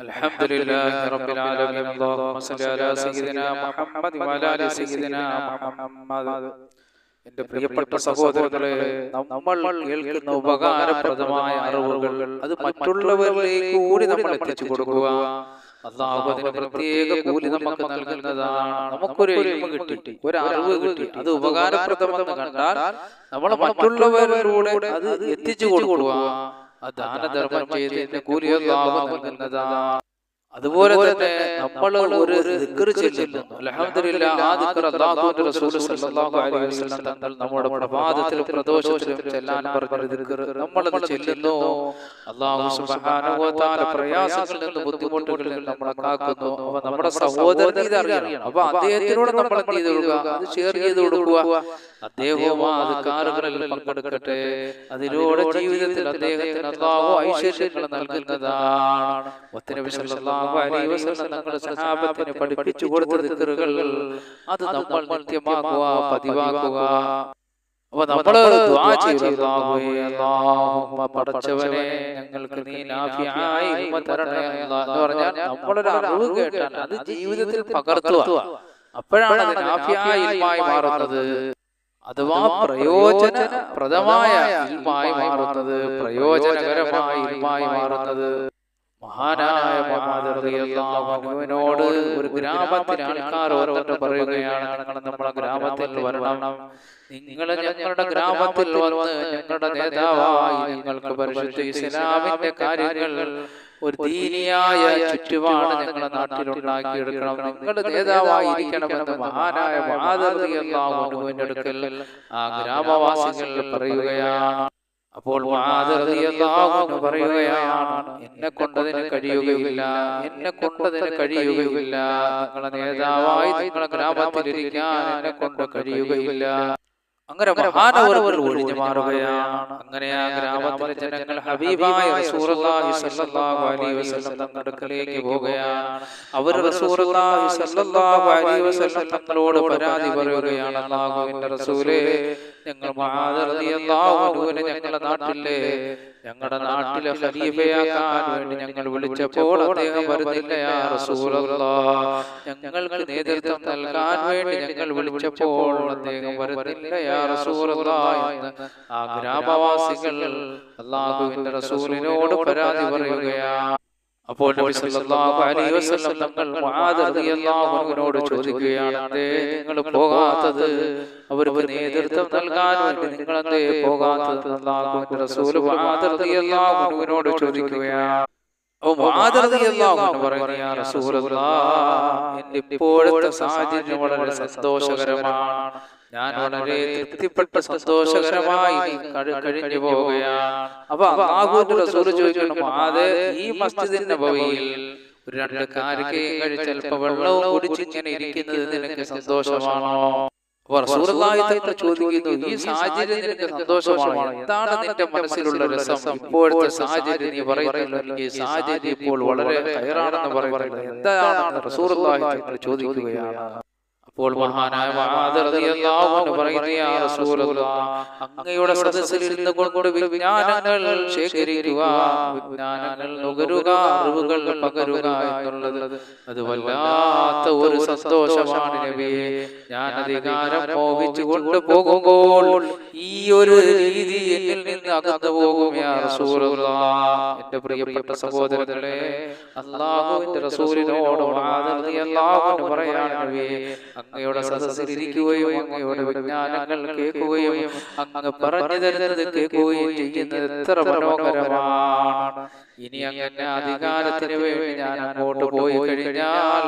الحمد لله رب العالمين اللهم صل على سيدنا محمد وعلى ال سيدنا محمد എന്റെ പ്രിയപ്പെട്ട സഹോദരങ്ങളെ നമ്മൾ കേൾക്കുന്ന ഉപകാരപ്രദമായ അറിവുകൾ അത് മറ്റുള്ളവരിലേക്ക് കൂടി നമ്മൾ എത്തിച്ചു കൊടുക്കുക അള്ളാഹു അതിന് പ്രത്യേക കൂലി നമുക്ക് നൽകുന്നതാണ് നമുക്കൊരു എളിമ കിട്ടി ഒരു അറിവ് കിട്ടി അത് ഉപകാരപ്രദമെന്ന് കണ്ടാൽ നമ്മൾ മറ്റുള്ളവരിലൂടെ അത് എത്തിച്ചു കൊടുക്കുക ആ ദാനധർമ്മം ചെയ്തതിന്റെ കൂലി അള്ളാഹു നൽകുന്നതാണ് അതുപോലെ തന്നെ നമ്മൾ ഒരു ചെല്ലുന്നു. ആ റസൂൽ സല്ലല്ലാഹു അലൈഹി വസല്ലം തങ്ങൾ നമ്മുടെ പ്രഭാതത്തിലും പ്രദോഷത്തിലും ചെല്ലാൻ പറഞ്ഞ നമ്മൾ അത് ചെല്ലുന്നു. സുബ്ഹാനഹു വ തആല പ്രയാസങ്ങളിൽ നിന്ന് ബുദ്ധിമുട്ടുകളിൽ നിന്ന് നമ്മളെ കാക്കുന്നു. അവ നമ്മുടെ സഹോദരൻ ഇത് അറിയണം. അപ്പൊ അദ്ദേഹത്തിനോട് നമ്മൾ എന്ത് ചെയ്ത് കൊടുക്കുക? അത് ഷെയർ ചെയ്ത് കൊടുക്കുക. അദ്ദേഹവും ആ പങ്കെടുക്കട്ടെ. അതിലൂടെ ജീവിതത്തിൽ അദ്ദേഹത്തിന് അള്ളാഹു ഐശ്വര്യങ്ങൾ നൽകുന്നതാണ്. ഒത്തിരി സല്ലല്ലാഹു അലൈഹി വസല്ലം തങ്ങളുടെ സഹാബത്തിന് പഠിപ്പിച്ചു കൊടുത്ത ദിക്റുകൾ അത് നമ്മൾ നിത്യമാക്കുക പതിവാക്കുക. അപ്പൊ നമ്മൾ പടച്ചവനെ ഞങ്ങൾക്ക് നീ ഇൽമ തരണേ എന്ന് പറഞ്ഞാൽ നമ്മളൊരു അറിവ് കേട്ടാൽ അത് ജീവിതത്തിൽ പകർത്തുക. അപ്പോഴാണ് അത് ഇൽമായി മാറുന്നത്. അഥവാ പ്രയോജനപ്രദമായ ഇൽമായി മാറുന്നത്. പ്രയോജനകരമായ ഇൽമായി മാറുന്നത്. മഹാനായ മഹാദറിയോട് ഒരു ഗ്രാമത്തിലെ ആൾക്കാർ ഓരോരുത്തർ പറയുകയാണ് നിങ്ങൾ നമ്മുടെ ഗ്രാമത്തിൽ വരണം. നിങ്ങൾ ഞങ്ങളുടെ ഗ്രാമത്തിൽ വന്ന് ഞങ്ങളുടെ നേതാവായി നിങ്ങൾക്ക് പരിശുദ്ധ ഇസ്ലാമിന്റെ കാര്യങ്ങൾ ഒരു ദീനിയായ ചുറ്റുപാട് ഞങ്ങളുടെ നാട്ടിൽ ഉണ്ടാക്കിയെടുക്കണം. നിങ്ങളുടെ നേതാവായിരിക്കണമെന്ന് മഹാനായ മാതൃകയെല്ലാം അടുക്കൽ ആ ഗ്രാമവാസികൾ പറയുകയാണ്. അപ്പോൾ പറയുകയാണ് എന്നെ കൊണ്ടതിന് കഴിയുകയില്ല എന്നെ കൊണ്ടതിന് കഴിയുകയില്ല നിങ്ങളെ നേതാവായി നിങ്ങളുടെ ഗ്രാമത്തിലിരിക്കാൻ എന്നെ കൊണ്ട് കഴിയുകയില്ല. അങ്ങനെ മഹാനവറുകൾ ഒഴിഞ്ഞു മാറുകയാണ്. അങ്ങനെ ആ ഗ്രാമത്തിലെ ജനങ്ങൾ ഹബീബായ അടുക്കലേക്ക് പോവുകയാണ്. അവർ തങ്ങളോട് പരാതി പറയുകയാണ്. റസൂലേ ഞങ്ങൾ അൻഹുവിനെ ഞങ്ങളുടെ നാട്ടിലെ. ഞങ്ങളുടെ നാട്ടിലെ ഖലീഫയാക്കാൻ വേണ്ടി ഞങ്ങൾ വിളിച്ചപ്പോൾ അദ്ദേഹം വരുന്നില്ല ഞങ്ങൾക്ക് നേതൃത്വം നൽകാൻ വേണ്ടി ഞങ്ങൾ വിളിച്ചപ്പോൾ അദ്ദേഹം വരുന്നില്ല എന്ന്. ആ ഗ്രാമവാസികൾ അള്ളാഹുവിന്റെ റസൂലിനോട് പരാതി പറയുകയാണ്. അപ്പോൾ നബി സല്ലല്ലാഹു അലൈഹി വസല്ലം തങ്ങൾ മുആദ് റളിയല്ലാഹു അൻഹുവിനോട് ചോദിക്കുകയാണ് നിങ്ങൾ പോകാത്തത് അവർക്ക് നേതൃത്വം നൽകാൻ വേണ്ടി നിങ്ങൾ എന്തേ പോകാത്തത് അല്ലാഹുവിന്റെ റസൂൽ മുആദ് റളിയല്ലാഹു അൻഹുവിനോട് ചോദിക്കുകയാണ്. ഇപ്പോഴത്തെ സാഹചര്യം വളരെ സന്തോഷകരമാണ്. ഞാൻ വളരെ തൃപ്തിപ്പെട്ട സന്തോഷകരമായി കഴിഞ്ഞു പോവുകയാണ്. അപ്പൊ അള്ളാഹുവിന്റെ റസൂൽ ചോദിക്കണം അത് ഈ മസ്ജിദിന്റെ ഭവയിൽ ഒരു രണ്ട് കാരക്കയും കഴിച്ച് അല്പ വെള്ളവും കുടിച്ചിങ്ങനെ ഇരിക്കുന്നത് നിനക്ക് സന്തോഷമാണോ? ചോദിക്കുന്നു ഈ സാഹചര്യം നിനക്ക് സന്തോഷമാണോ? എന്താണ് നിന്റെ മനസ്സിലുള്ള രസം? ഇപ്പോഴത്തെ സാഹചര്യം നീ പറയുന്നല്ലോ ഈ സാഹചര്യം ഇപ്പോൾ വളരെ കയറാണെന്ന് പറയുന്നത് എന്താണ് ചോദിക്കുകയാണ്? അപ്പോൾ മഹാനായ അങ്ങയുടെ സദസ്സിൽ കൊണ്ട് വിജ്ഞാനങ്ങൾ വിജ്ഞാനങ്ങൾ നുകരുക ഒരു സന്തോഷമാണ് ഞാൻ അധികാരം മോഹിച്ചു കൊണ്ടുപോകുമ്പോൾ ഈ ഒരു രീതി എന്നിൽ നിന്ന് അകന്നു പോകും എന്റെ പ്രിയപ്പെട്ട സഹോദരങ്ങളെ അള്ളാഹുവിന്റെ റസൂലിനോട് പറയാണ് അങ്ങയുടെ സദസ്സിലിരിക്കുകയും അങ്ങയുടെ വിജ്ഞാനങ്ങൾ കേൾക്കുകയും അങ്ങ് പറഞ്ഞു തരുന്നത് കേൾക്കുകയും ചെയ്യുന്നത് എത്ര മനോഹരമാണ്. ഇനി അങ്ങനെ അധികാരത്തിന് വേണ്ടി ഞാൻ അങ്ങോട്ട് പോയി കഴിഞ്ഞാൽ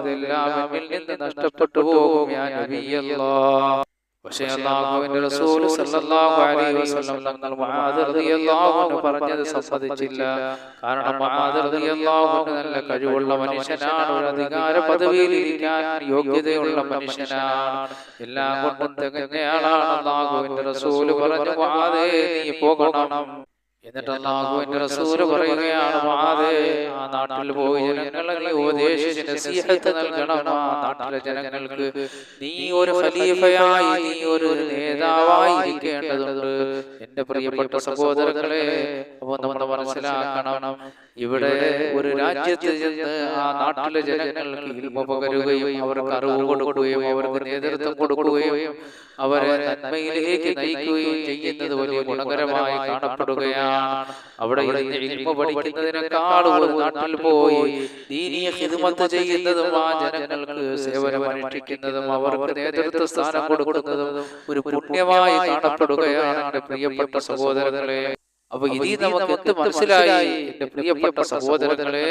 ഇതെല്ലാം എന്നിൽ നിന്ന് നഷ്ടപ്പെട്ടു പോകും ഞാൻ പക്ഷേ അള്ളാഹുവിന്റെ റസൂൽ സല്ലല്ലാഹു അലൈഹി വസല്ലം തങ്ങൾ മുആദ് റളിയല്ലാഹു അൻഹു പറഞ്ഞത് സമ്മതിച്ചില്ല. കാരണം മുആദ് റളിയല്ലാഹു അൻഹു നല്ല കഴിവുള്ള മനുഷ്യനാണ്. ഒരു അധികാര പദവിയിൽ ഇരിക്കാൻ യോഗ്യതയുള്ള മനുഷ്യനാണ്. എല്ലാം കൊണ്ടും തികഞ്ഞയാളാണ് അള്ളാഹുവിന്റെ റസൂൽ പറഞ്ഞു മുആദേ നീ പോകണം. എന്നിട്ട് അള്ളാഹുവിന്റെ റസൂൽ പറയുകയാണ് മാതേ ആ നാട്ടിൽ പോയി ജനങ്ങളെ നീ ഉപദേശിച്ച് നസീഹത്ത് നൽകണം. ആ നാട്ടിലെ ജനങ്ങൾക്ക് നീ ഒരു ഖലീഫയായി നീ ഒരു നേതാവായി ഇരിക്കേണ്ടതുണ്ട് എന്റെ പ്രിയപ്പെട്ട സഹോദരങ്ങളെ അപ്പൊ നമ്മൾ മനസ്സിലാക്കണം. ഇവിടെ ഒരു രാജ്യത്ത് ചെന്ന് ആ നാട്ടിലെ ജനങ്ങൾക്ക് ഇൽമ പകരുകയും അവർക്ക് അറിവ് കൊടുക്കുകയും അവർക്ക് നേതൃത്വം കൊടുക്കുകയും അവരെ നന്മയിലേക്ക് നയിക്കുകയും ചെയ്യുന്നത് വലിയ ഗുണകരമായി കാണപ്പെടുകയാണ്. അവിടെ ഇൽമ പഠിക്കുന്നതിനേക്കാൾ ഒരു നാട്ടിൽ പോയി ദീനീയ ഹിദ്മത്ത് ചെയ്യുന്നതും ആ ജനങ്ങൾക്ക് സേവനം അനുഷ്ഠിക്കുന്നതും അവർക്ക് നേതൃത്വ സ്ഥാനം കൊടുക്കുന്നതും ഒരു പുണ്യമായി കാണപ്പെടുകയാണ് എന്റെ പ്രിയപ്പെട്ട സഹോദരങ്ങളെ. അപ്പൊ ഇനി നമുക്ക് എന്ത് മനസ്സിലായി എന്റെ പ്രിയപ്പെട്ട സഹോദരങ്ങളെ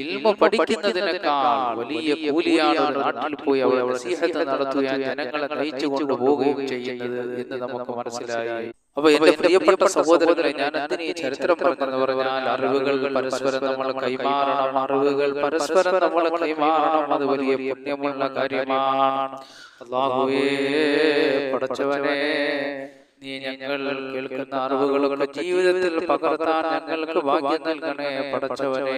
ഇൽമ പഠിക്കുന്നതിനേക്കാൾ വലിയ കൂലിയാണ് നാട്ടിൽ പോയി അവർ നസീഹത്ത് നടത്തുകയും ജനങ്ങളെ നയിച്ചു കൊണ്ടുപോവുകയും ചെയ്യുന്നത് എന്ന് നമുക്ക് മനസ്സിലായി. അപ്പൊ എന്റെ പ്രിയപ്പെട്ട സഹോദരങ്ങളെ ഞാൻ അതിന് ഈ ചരിത്രം പറഞ്ഞെന്ന് പറഞ്ഞാൽ അറിവുകൾ പരസ്പരം നമ്മൾ കൈമാറണം അറിവുകൾ പരസ്പരം നമ്മൾ കൈമാറണം അത് വലിയ പുണ്യമുള്ള കാര്യമാണ്. അള്ളാഹുവേ പടച്ചവനെ നീ ഞങ്ങൾ കേൾക്കുന്ന അറിവുകളൊക്കെ ജീവിതത്തിൽ പകർത്താൻ ഞങ്ങൾക്ക് ഭാഗ്യം നൽകണേ പടച്ചവനെ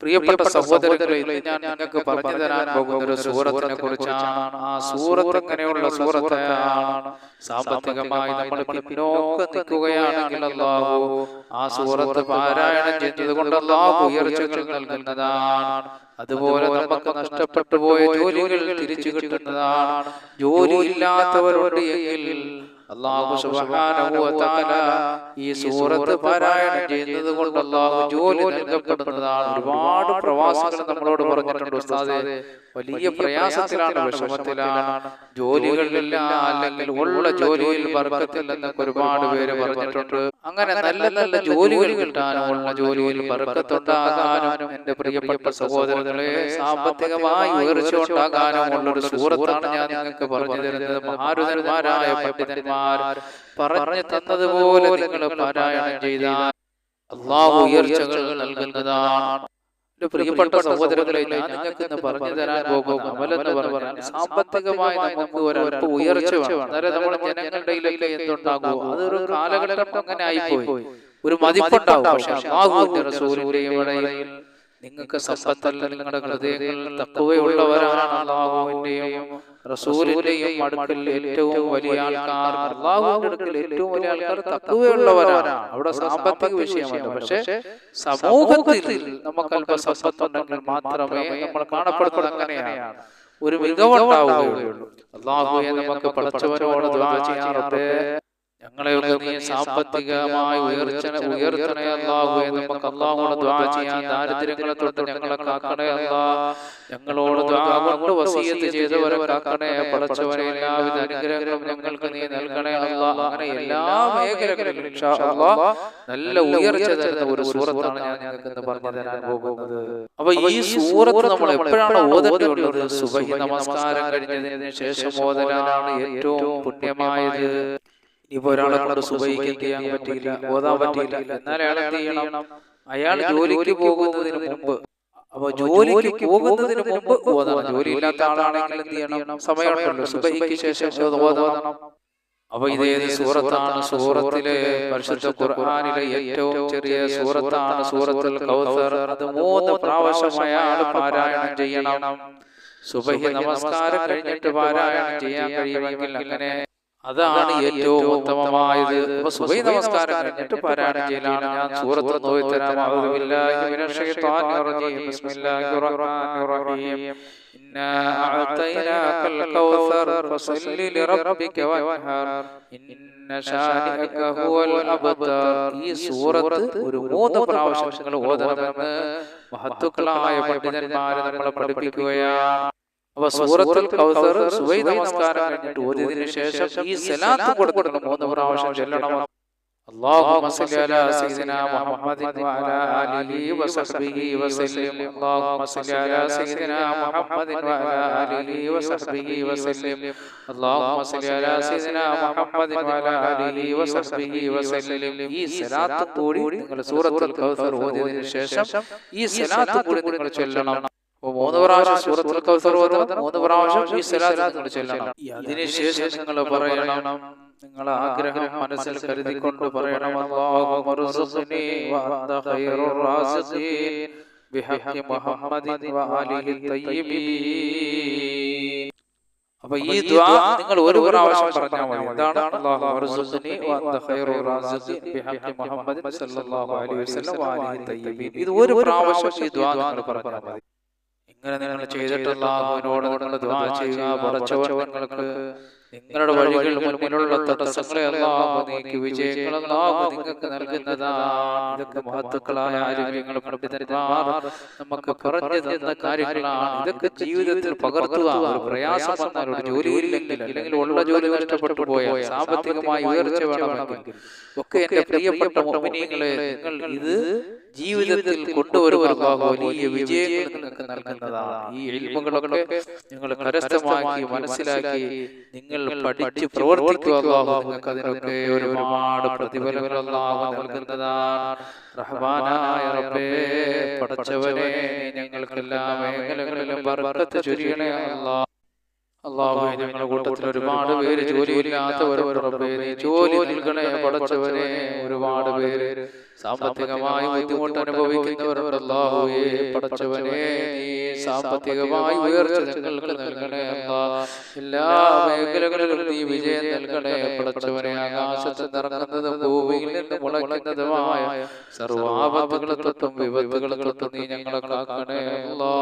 പ്രിയപ്പെട്ട സഹോദരങ്ങളെ ഞാൻ നിങ്ങൾക്ക് പറഞ്ഞു തരാൻ പോകുന്ന ഒരു സൂറത്തിനെ കുറിച്ചാണ്. ആ സൂറത്ത് എങ്ങനെയുള്ള സൂറത്താണ് സാമ്പത്തികമായി നമ്മൾ പിന്നോക്കം നിൽക്കുകയാണെങ്കിൽ അല്ലാഹു ആ സൂറത്ത് പാരായണം ചെയ്തത് കൊണ്ട് അല്ലാഹു ഉയർച്ചകൾ നൽകുന്നതാണ്. അതുപോലെ നമുക്ക് നഷ്ടപ്പെട്ടു പോയ ജോലികൾ തിരിച്ചു കിട്ടുന്നതാണ്. ജോലി ഇല്ലാത്തവരുണ്ട് എങ്കിൽ അള്ളാഹു തആല ഈ സൂറത്ത് പാരായണം ചെയ്യുന്നത് കൊണ്ട് അള്ളാഹു ജോലി നൽകപ്പെടുന്നതാണ്. ഒരുപാട് പ്രവാസികൾ നമ്മളോട് പറഞ്ഞിട്ടുണ്ട് ഉസ്താദെ. വലിയ പ്രയാസത്തിലാണ് വിഷമത്തിലാണ് ജോലികളില്ല അല്ലെങ്കിൽ ഉള്ള ജോലിയിൽ ബർക്കത്തില്ലെന്നൊക്കെ ഒരുപാട് പേര് പറഞ്ഞിട്ടുണ്ട് അങ്ങനെ നല്ല നല്ല ജോലികൾ കിട്ടാനും ഉള്ള ജോലിയിൽ ബർക്കത്തുണ്ടാകാനും എന്റെ പ്രിയപ്പെട്ട സഹോദരങ്ങളെ സാമ്പത്തികമായി ഉയർച്ച ഉണ്ടാകാനും ഉള്ള ഒരു സൂറത്താണ് ഞാൻ നിങ്ങൾക്ക് പറഞ്ഞു തരുന്നത്. മഹാരുതന്മാരായ പണ്ഡിതന്മാർ പറഞ്ഞു തന്നതുപോലെ നിങ്ങൾ പാരായണം ചെയ്താൽ അള്ളാഹു ഉയർച്ചകൾ നൽകുന്നതാണ്. പ്രിയപ്പെട്ട സഹോദരങ്ങളെ ഞാൻ നിങ്ങൾക്ക് ഇന്ന് പറഞ്ഞു തരാൻ പോകും അമലെന്ന് പറഞ്ഞാൽ സാമ്പത്തികമായി നമുക്ക് ഒരല്പ ഉയർച്ച വേണം. നമ്മുടെ ജനങ്ങളുടെ ഇടയിലൊക്കെ എന്തുണ്ടാകുമോ അതൊരു കാലഘട്ടം അങ്ങനെ ആയിപ്പോയി. ഒരു മതിപ്പുണ്ടാവും. പക്ഷെ നിങ്ങൾക്ക് സമ്പത്തല്ല നിങ്ങളുടെ ഹൃദയങ്ങളിൽ തക്കവയുള്ളവരാണ് അള്ളാഹുവിന്റെയും റസൂലിന്റെയും അടുക്കൽ ഏറ്റവും വലിയ ആൾക്കാർ അള്ളാഹുവിന്റെ അടുക്കൽ ഏറ്റവും വലിയ ആൾക്കാർ അവിടെ സാമ്പത്തിക വിഷയമല്ല പക്ഷെ സമൂഹത്തിൽ നമുക്ക് അല്പ സമ്പത്തുണ്ടെങ്കിൽ മാത്രമേ നമ്മൾ കാണപ്പെടുന്നത് അങ്ങനെയാണ്. ഒരു മികവുണ്ടാവുകയുള്ളൂ. അള്ളാഹു നമുക്ക് പഠിച്ചവരോട് ദ്വാ ചെയ്യാറുണ്ട്. ഞങ്ങളെയൊക്കെ നീ സാമ്പത്തികമായി ഉയർത്തണേ നമുക്ക് അള്ളാഹുടെ ദ്വാ ചെയ്യാൻ ദാരിദ്ര്യങ്ങളെ തൊട്ട് ഞങ്ങളെ കാക്കണേ അല്ലാ ഞങ്ങളോട് ദ്വാ കൊണ്ട് വസീയത്ത് ചെയ്തവരെ കാക്കണേ പടച്ചവനെ എല്ലാവിധ അനുഗ്രഹങ്ങളും ഞങ്ങൾക്ക് നീ നൽകണേ അല്ലാ അങ്ങനെ എല്ലാ മേഖലകളിലും നല്ല ഉയർച്ച തരുന്ന ഒരു സൂറത്താണ് ഞാൻ ഞങ്ങൾക്ക് പറഞ്ഞു തരാൻ പോകുന്നത്. അപ്പൊ ഈ സൂറത്ത് നമ്മൾ എപ്പോഴാണ് സുബഹി നമസ്കാരം കഴിഞ്ഞതിന് ശേഷം ഓതലാണ് ഏറ്റവും പുണ്യമായത് ഇനിയിപ്പോ ഒരാളെ കൊണ്ട് സുബഹിക്ക് എന്ത് ചെയ്യാൻ പറ്റിയില്ല ഓതാൻ പറ്റിയില്ല. എന്നാൽ അയാൾ എന്ത് ചെയ്യണം? അയാൾ ജോലിക്ക് പോകുന്നതിന് മുമ്പ് അപ്പൊ ജോലിക്ക് പോകുന്നതിന് മുമ്പ് ഓതണം ജോലി ഇല്ലാത്ത ആളാണെങ്കിൽ എന്ത് ചെയ്യണം? സമയമുണ്ടല്ലോ സുബഹിക്ക് ശേഷം ഓതണം അപ്പൊ ഇത് ഏത് സൂറത്താണ് സൂറത്തിലെ പരിശുദ്ധ ഖുർആനിലെ ഏറ്റവും ചെറിയ സൂറത്താണ് സൂറത്തിൽ കൗസർ. അത് മൂന്ന് പ്രാവശ്യം അയാൾ പാരായണം ചെയ്യണം. സുബഹി നമസ്കാരം കഴിഞ്ഞിട്ട് പാരായണം ചെയ്യാൻ കഴിയുമെങ്കിൽ അങ്ങനെ അതാണ് ഏറ്റവും ഉത്തമമായത്. സുബൈ നമസ്കാരം കഴിഞ്ഞിട്ട് പാരായണം ചെയ്യലാണ് ഞാൻ സൂറത്ത് ഈ സൂറത്ത് ഒരു മൂന്ന് പ്രാവശ്യം ഓതണമെന്ന് മഹത്തുക്കളായ പണ്ഡിതന്മാരെ നമ്മളെ പഠിപ്പിക്കുകയാണ്. അപ്പൊ സൂറത്തുൽ കൗസർ സുബൈ നമസ്കാരം കഴിഞ്ഞിട്ട് ഓതിയതിനു ശേഷം ഈ സലാത്ത് കൊടുക്കണം മൂന്ന് പ്രാവശ്യം ചൊല്ലണം اللهم صل على سيدنا محمد وعلى آله وصحبه وسلم اللهم صل على سيدنا محمد وعلى آله وصحبه وسلم اللهم صل على سيدنا محمد وعلى آله وصحبه وسلم ഈ സലാത്ത് കൂടി നിങ്ങൾ സൂറത്തുൽ കൗസർ ഓതിയതിനു ശേഷം ഈ സലാത്ത് കൂടി നിങ്ങൾ ചൊല്ലണം അപ്പൊ മൂന്ന് പ്രാവശ്യം സൂറത്തുൽ കൗസർ ഓതണം മൂന്ന് പ്രാവശ്യം ഈ സലാത്ത് നിങ്ങൾ ചൊല്ലണം. അതിനുശേഷം നിങ്ങൾ പറയണം നിങ്ങൾ ആഗ്രഹം മനസ്സിൽ കരുതിക്കൊണ്ട് പറയണം. അല്ലാഹു ർസുഖ്നി വഅന്ത ഖൈറുർ റാസിഖീൻ ബിഹഖി മുഹമ്മദിൻ വആലിഹി തയ്യിബീൻ. അപ്പൊ ഈ ദ്വാ നിങ്ങൾ ഒരു പ്രാവശ്യം പറഞ്ഞാൽ മതി. എന്താണ് അല്ലാഹു ർസുഖ്നി വഅന്ത ഖൈറുർ റാസിഖീൻ ബിഹഖി മുഹമ്മദിൻ സല്ലല്ലാഹു അലൈഹി വസല്ലം വആലിഹി തയ്യിബീൻ. ഇത് ഒരു പ്രാവശ്യം ഈ ദ്വാ നിങ്ങൾ പറഞ്ഞാൽ മതി. ഇങ്ങനെ നിങ്ങൾ ചെയ്തിട്ടുള്ള അല്ലാഹുവിനോട് നിങ്ങൾ ചെയ്യുക പടച്ചവൻ നിങ്ങൾക്ക് നിങ്ങളുടെ വഴികൾ മുന്നിലുള്ള തടസ്സങ്ങളെ അല്ലാഹു നീക്കി വിജയങ്ങൾ അല്ലാഹു നിങ്ങൾക്ക് നൽകുന്നതാണ്. ഇതൊക്കെ മഹത്തുക്കളായ ആരോഗ്യങ്ങൾ നമുക്ക് പറഞ്ഞു തന്ന കാര്യങ്ങളാണ്. ഇതൊക്കെ ജീവിതത്തിൽ പകർത്തുക. ഒരു പ്രയാസം വന്നാൽ ഒരു ജോലിയില്ലെങ്കിൽ അല്ലെങ്കിൽ ഉള്ള ജോലി നഷ്ടപ്പെട്ടു പോയാൽ സാമ്പത്തികമായി ഉയർച്ച വേണമെങ്കിൽ ഒക്കെ എന്റെ പ്രിയപ്പെട്ട നിങ്ങൾ ഇത് ജീവിതത്തിൽ കൊണ്ടുവരുവാൻ അല്ലാഹു വലിയ വിജയങ്ങൾ നിങ്ങൾക്ക് നൽകുന്നതാണ്. ഈ നിങ്ങൾ കരസ്ഥമാക്കി മനസ്സിലാക്കി നിങ്ങൾ പഠിച്ച് നിങ്ങൾക്ക് അതിനൊക്കെ ഒരുപാട് നൽകുന്നതാണ്. റഹ്മാനായ റബ്ബേ ഞങ്ങൾക്ക് എല്ലാ മേഖലകളിലും ചൊരിയണേ അള്ളാഹു ഞങ്ങളുടെ കൂട്ടത്തിൽ ഒരുപാട് പേര് ജോലിയില്ലാത്തവരോട് റബ്ബേ നീ ജോലി നൽകണേ പടച്ചവനെ ഒരുപാട് പേര് സാമ്പത്തികമായി ബുദ്ധിമുട്ട് അനുഭവിക്കുന്നവരുണ്ട് അല്ലാഹുവേ പടച്ചവനെ നീ സാമ്പത്തികമായി ഉയർച്ച ഞങ്ങൾക്ക് നൽകണേ എല്ലാ മേഖലകളിലും നീ വിജയം നൽകണേ പടച്ചവനെ ആകാശത്ത് നിറങ്ങുന്നതും ഭൂമിയിൽ നിന്ന് മുളയ്ക്കുന്നതുമായ സർവാപത്തുകളെ തൊട്ടും വിപത്തുകളെ തൊട്ടും നീ ഞങ്ങളെ കാക്കണേ അല്ലാ.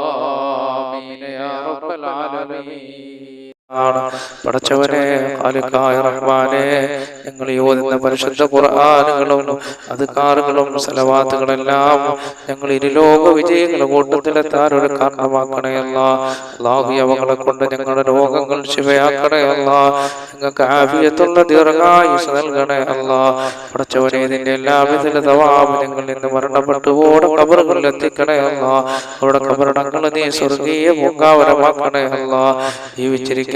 ആമീൻ. യാ റബ്ബൽ ആലമീൻ. ആണ്. പടച്ചവനെ ഖാലിഖായ റഹ്മാനെ ഞങ്ങൾ ഓതുന്ന പരിശുദ്ധ ഖുർആനുകളും അതുകാറുകളും സലവാത്തുകളെല്ലാം ഞങ്ങൾ ഇരുലോക വിജയങ്ങളുടെ കൂട്ടത്തിലെത്താൻ ഒരു കാരണമാക്കണയല്ല അവങ്ങളെ കൊണ്ട് ഞങ്ങളുടെ രോഗങ്ങൾ ശിവയാക്കണേ അല്ല. ഞങ്ങൾക്ക് ആഫിയത്തുള്ള ദീർഘായുസ് നൽകണേ അല്ല. പടച്ചവനെ ഇതിന്റെ എല്ലാവിധ തവാബ് ഞങ്ങൾ ഇന്ന് മരണപ്പെട്ടു ഓടെ കബറുകളിൽ എത്തിക്കണേ അല്ല. അവിടെ കബറടങ്ങൾ നീ സ്വർഗീയ പൂങ്കാവരമാക്കണേ അല്ല.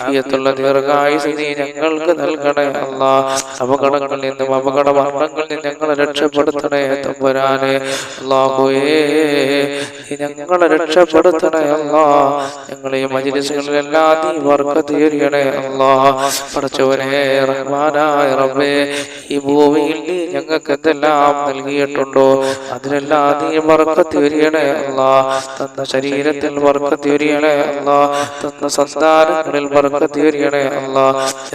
ആഫിയത്തുള്ള ദീർഘായുസ് നീ ഞങ്ങൾക്ക് നൽകണേ അല്ല. അപകടങ്ങളിൽ നിന്നും അപകട മരണങ്ങളിൽ ഞങ്ങളെ രക്ഷപ്പെടുത്തണേ തമ്പുരാനെ. അല്ലാഹുവേ നീ ഞങ്ങളെ രക്ഷപ്പെടുത്തണേ അല്ലാ. ഞങ്ങളെ ഈ മജ്ലിസുകളിലെല്ലാം നീ വർക്കത്ത് എറിയണേ അല്ലാ. പഠിച്ചവനെ റഹ്മാനായ റബ്ബേ ഈ ഭൂമിയിൽ നീ ഞങ്ങൾക്ക് എന്തെല്ലാം നൽകിയിട്ടുണ്ടോ അതിനെല്ലാം നീ വർക്കത്ത് എറിയണേ അല്ലാ. തന്ന ശരീരത്തിൽ വർക്കത്ത് എറിയണേ അല്ലാ. തന്ന സന്താനങ്ങളിൽ വർക്കത്ത് എറിയണേ അല്ലാ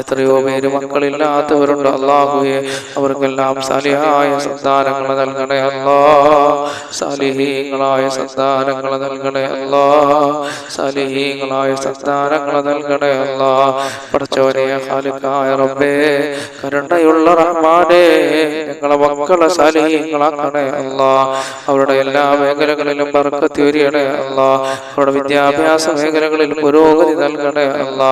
എത്രയോ പേര് മക്കളില്ലാത്തവരുണ്ട്. അല്ലാഹുവേ അവർക്കെല്ലാം സാലിഹായ സന്താനങ്ങൾ നൽകണേ. അല്ലാ സാലിഹീങ്ങളായ സന്താനങ്ങൾ നൽകണേ. അല്ലാ സാലിഹീങ്ങളായ സന്താനങ്ങൾ നൽകണേ. അല്ലാ പഠിച്ചവനെ ഖാലിഖായ റബ്ബേ കരുണയുള്ള റഹ്മാനെ ഞങ്ങളെ മക്കളെ സാലിഹീങ്ങളാക്കണേ. അല്ലാ അവരുടെ എല്ലാ മേഖലകളിലും ബർക്കത്ത് അല്ലാ അവരുടെ വിദ്യാഭ്യാസ മേഖലകളിൽ പുരോഗതി നൽകണേ. അല്ലാ